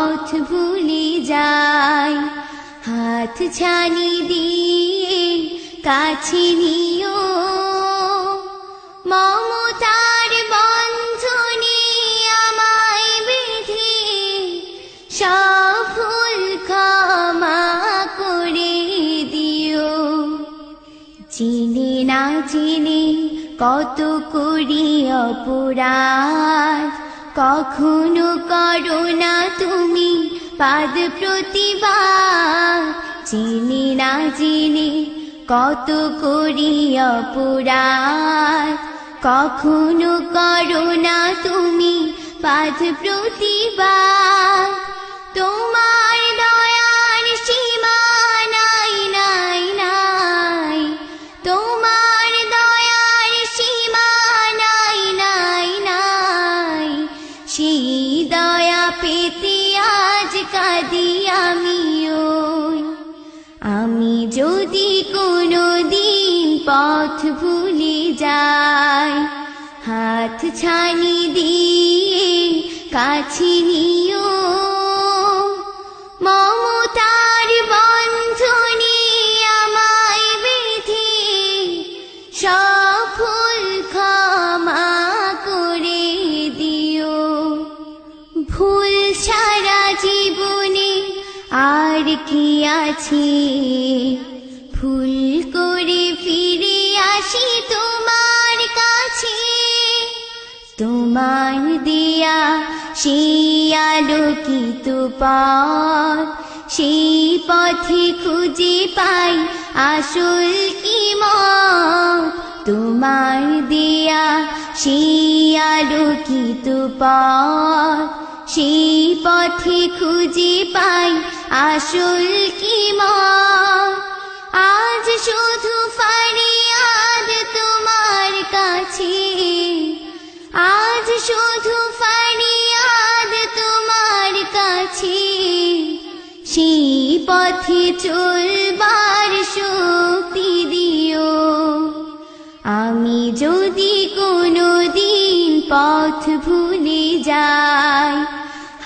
পথ ভুলে যাই। হাত ছানি দিয়ে কাছে নিও। মমতার বন্ধনে আমায় বেঁধে সব ভুল ক্ষমা করে দিও। চিনে না চিনে কত করি অপরাধ। কখনো করো না তুমি পাদ প্রতিভা। চিনি না চিনি কত করি অপরাধ। কখনো করো না তুমি পাদ প্রতিভা। তোমার সেই দয়া পেতে আজ কাঁদি আমিও। আমি যদি কোনো দিন পথ ভুলে যাই, হাত ছানি দিয়ে কাছে নিও। আর কি আছে? ভুল করে ফিরে আসি তোমার কাছে। তোমার দিয়া সেই আলোকিত পথ, সেই পথে খুঁজে পাই আসল ইমত। তোমার দিয়া সেই আলোকিত পথ, সেই পথে খুঁজে পাই আসল কিমত আজ শুধু ফারিয়াদ তোমার কাছে। আজ শুধু ফারিয়াদ তোমার কাছে। সেই পথে চলবার শক্তি দিও। আমি যদি কোনো দিন পথ ভুলে যাই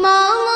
梦